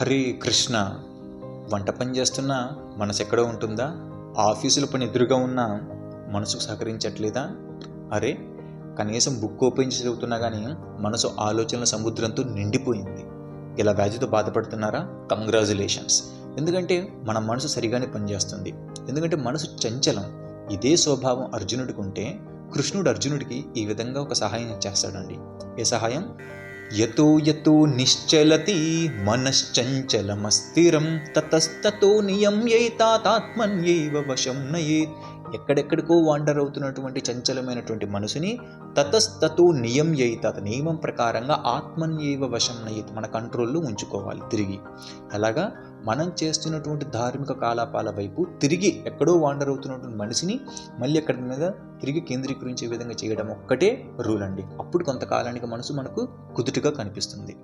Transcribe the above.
హరే కృష్ణ. వంట పని చేస్తున్నా మనసు ఎక్కడో ఉంటుందా? ఆఫీసుల పని ఎదురుగా ఉన్నా మనసుకు సహకరించట్లేదా? అరే కనీసం బుక్ ఓపెన్ చేసి చదువుతున్నా కానీ మనసు ఆలోచనల సముద్రంతో నిండిపోయింది. ఇలా వ్యాధితో బాధపడుతున్నారా? కంగ్రాచులేషన్స్. ఎందుకంటే మన మనసు సరిగానే పనిచేస్తుంది. ఎందుకంటే మనసు చంచలం. ఇదే స్వభావం అర్జునుడికి ఉంటే కృష్ణుడు అర్జునుడికి ఈ విధంగా ఒక సహాయం చేస్తాడండి. ఏ సహాయం? यतो यतो निश्चलति मनश्चञ्चलमस्थिरं ततस्ततो नियम्यैतातात्मन्यैव वशं नयेत्। ఎక్కడెక్కడికో వాండర్ అవుతున్నటువంటి చంచలమైనటువంటి మనసుని తతస్తతో నియమ్యైత నియమం ప్రకారంగా ఆత్మన్యైవ వశం నయేత్ మన కంట్రోల్లో ఉంచుకోవాలి తిరిగి. అలాగా మనం చేస్తున్నటువంటి ధార్మిక కాలాపాల వైపు తిరిగి ఎక్కడో వాండర్ అవుతున్నటువంటి మనిషిని మళ్ళీ అక్కడి మీద తిరిగి కేంద్రీకరించే విధంగా చేయడం ఒక్కటే రూల్ అండి. అప్పుడు కొంతకాలానికి మనసు మనకు కుదుటిగా కనిపిస్తుంది.